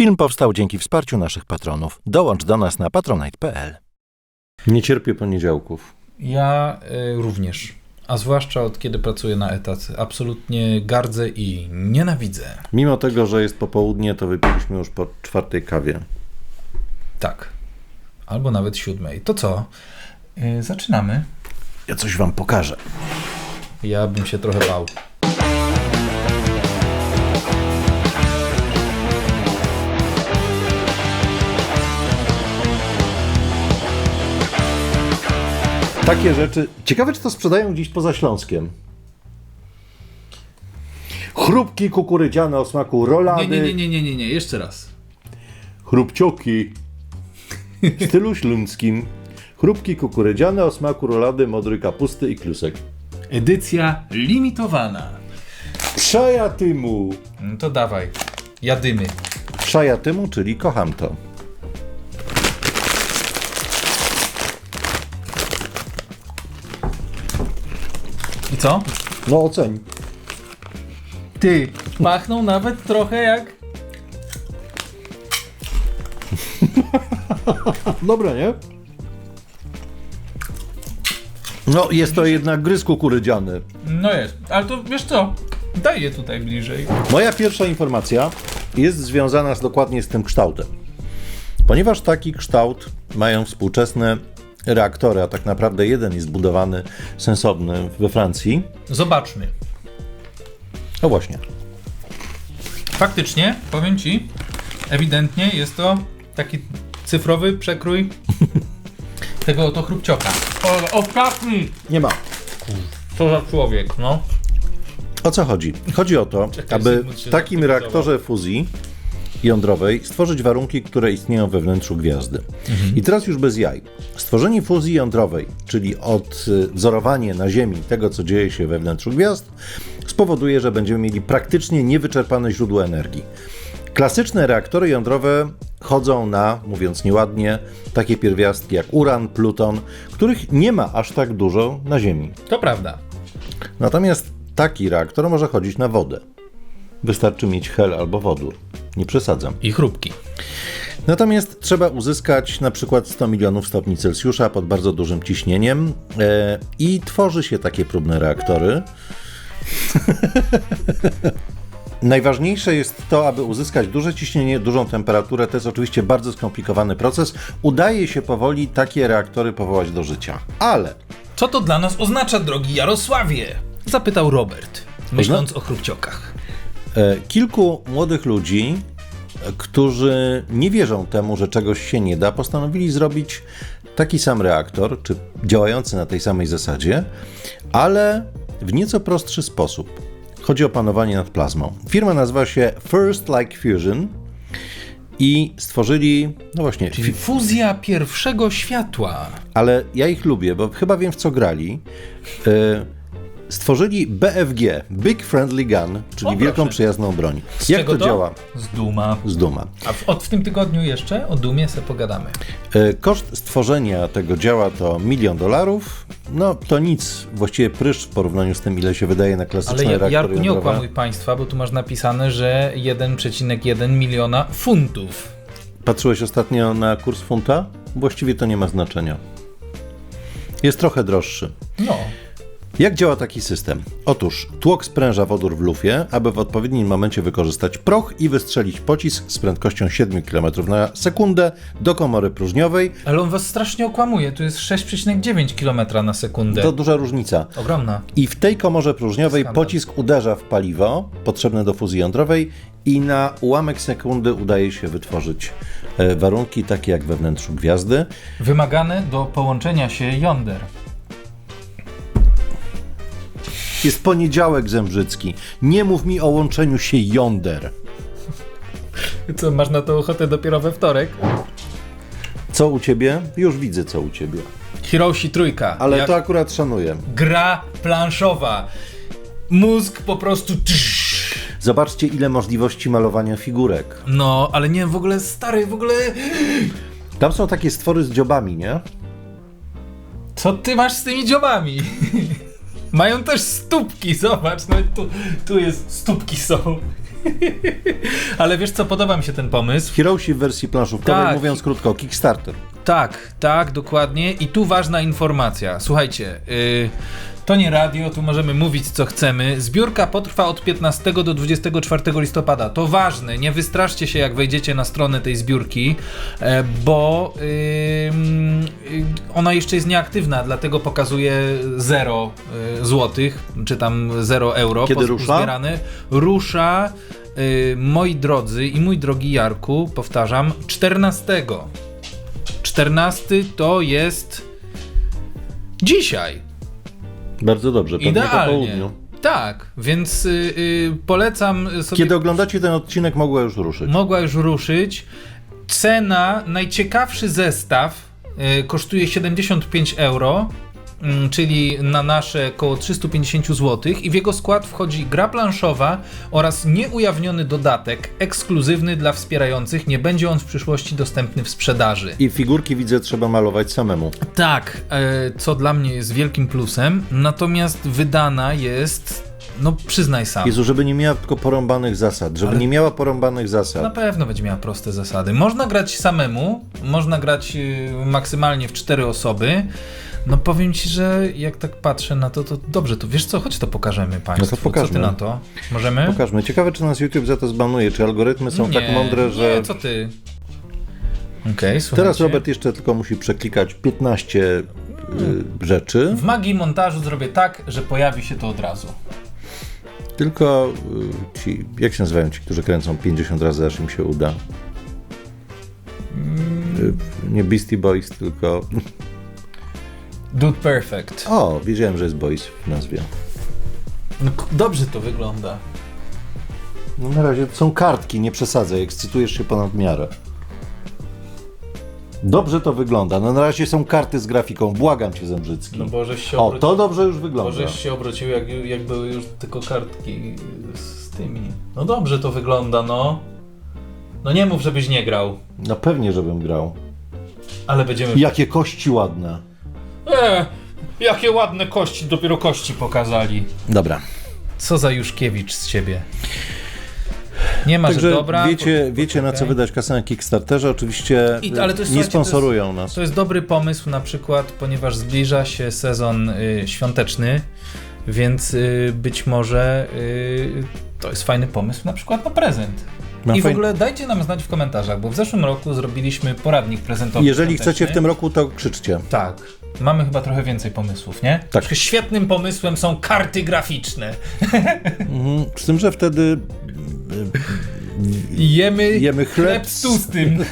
Film powstał dzięki wsparciu naszych patronów. Dołącz do nas na patronite.pl. Nie cierpię poniedziałków. Ja y, również. A zwłaszcza od kiedy pracuję na etat. Absolutnie gardzę i nienawidzę. Mimo tego, że jest popołudnie, to wypiliśmy już po czwartej kawie. Tak. Albo nawet siódmej. To co? Y, zaczynamy. Ja coś wam pokażę. Ja bym się trochę bał. Takie rzeczy. Ciekawe, czy to sprzedają gdzieś poza Śląskiem. Chrupki kukurydziane o smaku rolady. Nie, nie, nie, nie, nie, nie, jeszcze raz. Chrupcioki w stylu śląskim. Chrupki kukurydziane o smaku rolady, modrej kapusty i klusek. Edycja limitowana. Przajatymu. No to dawaj. Jadymy. Przajatymu, czyli kocham to. I co? No oceń. Ty. Pachną nawet trochę jak... Dobre, nie? No, jest to jednak gryz kukurydziany. No jest. Ale to wiesz co? Daj je tutaj bliżej. Moja pierwsza informacja jest związana z, dokładnie z tym kształtem. Ponieważ taki kształt mają współczesne reaktory, a tak naprawdę jeden jest budowany sensowny we Francji. Zobaczmy. No właśnie. Faktycznie, powiem ci, ewidentnie jest to taki cyfrowy przekrój tego oto chrupcioka. O, ostatni! Nie ma. Co za człowiek, no. O co chodzi? Chodzi o to, Czekaj, aby w takim reaktorze fuzji jądrowej stworzyć warunki, które istnieją we wnętrzu gwiazdy. I teraz już bez jaj. Stworzenie fuzji jądrowej, czyli odwzorowanie na Ziemi tego, co dzieje się we wnętrzu gwiazd, spowoduje, że będziemy mieli praktycznie niewyczerpane źródło energii. Klasyczne reaktory jądrowe chodzą na, mówiąc nieładnie, takie pierwiastki jak uran, pluton, których nie ma aż tak dużo na Ziemi. To prawda. Natomiast taki reaktor może chodzić na wodę. Wystarczy mieć hel albo wodór. Nie przesadzam. I chrupki. Natomiast trzeba uzyskać na przykład 100 milionów stopni Celsjusza pod bardzo dużym ciśnieniem e, i tworzy się takie próbne reaktory. Najważniejsze jest to, aby uzyskać duże ciśnienie, dużą temperaturę. To jest oczywiście bardzo skomplikowany proces. Udaje się powoli takie reaktory powołać do życia. Ale Co to dla nas oznacza, drogi Jarosławie? Zapytał Robert, myśląc o chrupciokach. E, Kilku młodych ludzi, e, którzy nie wierzą temu, że czegoś się nie da, postanowili zrobić taki sam reaktor, czy działający na tej samej zasadzie, ale w nieco prostszy sposób. Chodzi o panowanie nad plazmą. Firma nazywa się First Like Fusion i stworzyli, no właśnie, Czyli fuzja pierwszego światła. ale ja ich lubię, bo chyba wiem w co grali. E, Stworzyli BFG, Big Friendly Gun, czyli O, wielką przyjazną broń. Z Jak czego to działa? Z Duma. Z duma. A w, od w tym tygodniu jeszcze o Dumie se pogadamy. E, Koszt stworzenia tego działa to milion dolarów. No to nic, właściwie prysz w porównaniu z tym, ile się wydaje na klasyczne Ale reaktory Jarku, nie okłamuj państwa, bo tu masz napisane, że 1,1 miliona funtów. Patrzyłeś ostatnio na kurs funta? Właściwie to nie ma znaczenia. Jest trochę droższy. No. Jak działa taki system? Otóż tłok spręża wodór w lufie, aby w odpowiednim momencie wykorzystać proch i wystrzelić pocisk z prędkością 7 km na sekundę do komory próżniowej. Ale on was strasznie okłamuje. Tu jest 6,9 km na sekundę. To duża różnica. Ogromna. I w tej komorze próżniowej Skandal. pocisk uderza w paliwo potrzebne do fuzji jądrowej i na ułamek sekundy udaje się wytworzyć e, warunki takie jak we wnętrzu gwiazdy. Wymagane do połączenia się jąder. Jest poniedziałek zembrzycki. Nie mów mi o łączeniu się jąder. Co, masz na to ochotę dopiero we wtorek? Co u ciebie? Już widzę co u ciebie. Hiroshi trójka. Ale Jak to akurat szanuję. gra planszowa. Mózg po prostu... Zobaczcie ile możliwości malowania figurek. No, ale nie, w ogóle stary, w ogóle... Tam są takie stwory z dziobami, nie? Co ty masz z tymi dziobami? Mają też stópki, zobacz, no tu, tu jest, stópki są. Ale wiesz co, podoba mi się ten pomysł. Heroesi w wersji planszówkowej, Tak. mówiąc krótko, Kickstarter. Tak, tak, dokładnie. I tu ważna informacja. Słuchajcie, yy, to nie radio, tu możemy mówić co chcemy. Zbiórka potrwa od 15 do 24 listopada. To ważne, nie wystraszcie się jak wejdziecie na stronę tej zbiórki, e, bo yy, ona jeszcze jest nieaktywna, dlatego pokazuje 0 yy, złotych, czy tam 0 euro. Kiedy rusza? Zbierane. Rusza, yy, moi drodzy i mój drogi Jarku, powtarzam, 14. 14 to jest dzisiaj. Bardzo dobrze, pewnie po Idealnie. południu. Tak, więc y, y, polecam sobie. Kiedy oglądacie ten odcinek, mogła już ruszyć. Mogła już ruszyć. Cena, najciekawszy zestaw y, kosztuje 75 euro. Mm, Czyli na nasze około 350 zł, i w jego skład wchodzi gra planszowa oraz nieujawniony dodatek ekskluzywny dla wspierających. Nie będzie on w przyszłości dostępny w sprzedaży. I figurki widzę trzeba malować samemu. Tak, e, co dla mnie jest wielkim plusem, natomiast wydana jest, no przyznaj sam, Jezu, żeby nie miała tylko porąbanych zasad, żeby Ale- nie miała porąbanych na zasad. pewno będzie miała proste zasady. Można grać samemu, można grać y, maksymalnie w cztery osoby. No powiem ci, że jak tak patrzę na to, to dobrze, to wiesz co, chodź to pokażemy państwu. Co ty pokażmy. na to? Możemy? Pokażmy. Ciekawe, czy nas YouTube za to zbanuje, czy algorytmy są tak mądre, że... Nie, co ty? Okej, słuchajcie. Teraz Robert jeszcze tylko musi przeklikać 15 y, rzeczy. W magii montażu zrobię tak, że pojawi się to od razu. Tylko y, ci, jak się nazywają ci, którzy kręcą 50 razy, aż im się uda? Y, Nie Beastie Boys, tylko... Dude Perfect. O, wiedziałem, że jest Boys w nazwie. No, k- dobrze to wygląda. No na razie to są kartki, nie przesadzaj, ekscytujesz się ponad miarę. Dobrze to wygląda. No na razie są karty z grafiką. Błagam cię, Zembrzycki. No bo żeś się o, obrócił, to dobrze już wygląda. żeś się obrócił jak, jak były już tylko kartki z tymi. No dobrze to wygląda, no. No nie mów, żebyś nie grał. No pewnie, żebym grał. Ale będziemy... Jakie kości ładne. E, jakie ładne kości, dopiero kości pokazali. Dobra. Co za Juszkiewicz z ciebie. Nie ma, Także że dobra. wiecie, po- wiecie na co wydać kasę na Kickstarterze. Oczywiście I- ale to jest, nie słuchajcie, to sponsorują nas. To jest dobry pomysł na przykład, ponieważ zbliża się sezon y, świąteczny, więc y, być może y, to jest fajny pomysł na przykład na prezent. Ma I w fajn- ogóle dajcie nam znać w komentarzach, bo w zeszłym roku zrobiliśmy poradnik prezentowy. Jeżeli świąteczny. chcecie w tym roku, to krzyczcie. Tak. Mamy chyba trochę więcej pomysłów, nie? Tak. Troszkę Świetnym pomysłem są karty graficzne. Mhm. Z tym, że wtedy I jemy, Jemy chleb z tłustym.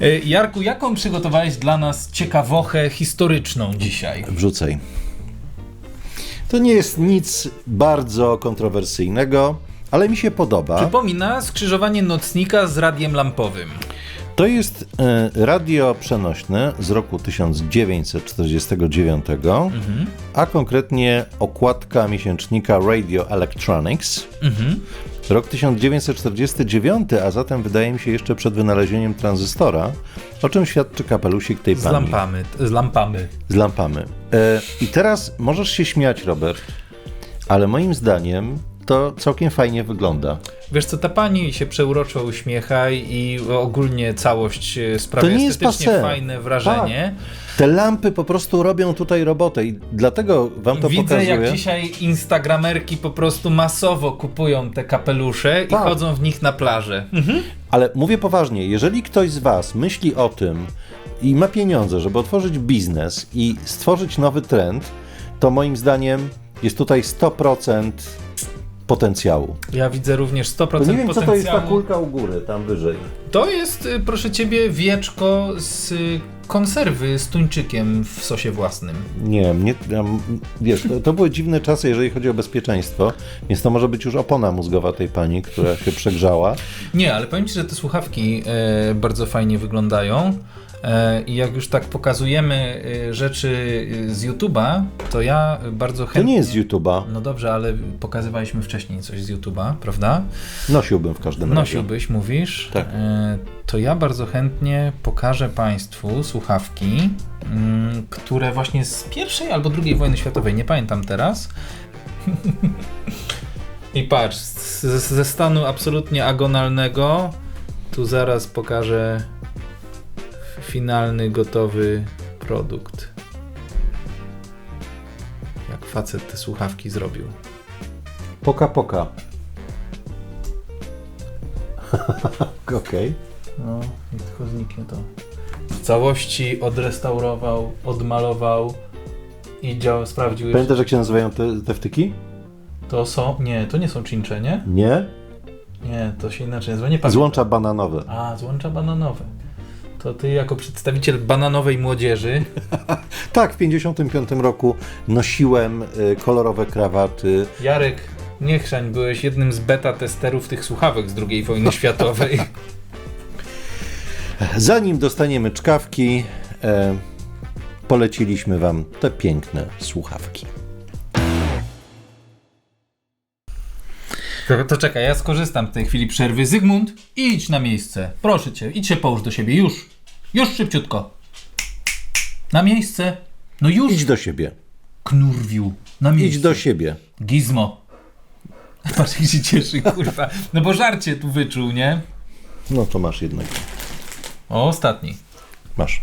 E, Jarku, jaką przygotowałeś dla nas ciekawochę historyczną dzisiaj? wrzucaj. To nie jest nic bardzo kontrowersyjnego, ale mi się podoba. Przypomina skrzyżowanie nocnika z radiem lampowym. To jest e, radio przenośne z roku 1949, a konkretnie okładka miesięcznika Radio Electronics. Rok 1949, a zatem wydaje mi się jeszcze przed wynalezieniem tranzystora, o czym świadczy kapelusik tej Z pani. lampamy. Z lampamy. Z lampamy. E, I teraz możesz się śmiać, Robert, ale moim zdaniem to całkiem fajnie wygląda. Wiesz co, ta pani się przeuroczo uśmiecha i ogólnie całość e, sprawia To nie jest estetycznie fajne wrażenie. Te lampy po prostu robią tutaj robotę i dlatego wam to Widzę, pokazuję. jak dzisiaj instagramerki po prostu masowo kupują te kapelusze Tak. i chodzą w nich na plażę. Ale mówię poważnie, jeżeli ktoś z was myśli o tym i ma pieniądze, żeby otworzyć biznes i stworzyć nowy trend, to moim zdaniem jest tutaj 100% potencjału. Ja widzę również 100% To nie wiem, co to jest ta potencjału. kulka u góry, tam wyżej. To jest, y, proszę ciebie, wieczko z y, konserwy z tuńczykiem w sosie własnym. Nie, m- wiesz, to, to były dziwne czasy, jeżeli chodzi o bezpieczeństwo, więc to może być już opona mózgowa tej pani, która się przegrzała. Nie, ale powiem ci, że te słuchawki e, bardzo fajnie wyglądają. E, I jak już tak pokazujemy e, rzeczy e, z YouTube'a, to ja bardzo To chętnie. nie jest z YouTube'a. No dobrze, ale pokazywaliśmy wcześniej coś z YouTube'a, prawda? Nosiłbym w każdym razie. Nosiłbyś, mówisz. Tak. To ja bardzo chętnie pokażę Państwu słuchawki, mm, które właśnie z pierwszej albo drugiej wojny światowej, nie pamiętam teraz. I patrz, z, ze stanu absolutnie agonalnego, tu zaraz pokażę finalny, gotowy produkt. Jak facet te słuchawki zrobił. Poka, poka. Okej. No i tylko zniknie to. W całości odrestaurował, odmalował i dział, sprawdził. jeszcze- Pamiętasz, jak się nazywają te, te wtyki? To są. Nie, to nie są czyncze, nie? Nie? Nie, to się inaczej nazywa. Nie pamiętam. Złącza bananowe. A, złącza bananowe. To ty jako przedstawiciel bananowej młodzieży. Tak, w 55 roku nosiłem y, kolorowe krawaty. Jarek, nie chrzań, byłeś jednym z beta testerów tych słuchawek z II wojny światowej. Zanim dostaniemy czkawki, e, poleciliśmy wam te piękne słuchawki. To, to czekaj, ja skorzystam w tej chwili przerwy. Zygmunt, idź na miejsce. Proszę cię, idź się połóż do siebie. Już. Już szybciutko. Na miejsce. No już. Idź do siebie. Knurwiu. Na miejsce. Idź do siebie. Gizmo. Patrz, jak się cieszy, kurwa. No bo żarcie tu wyczuł, nie? No to masz jednego. O, ostatni. Masz.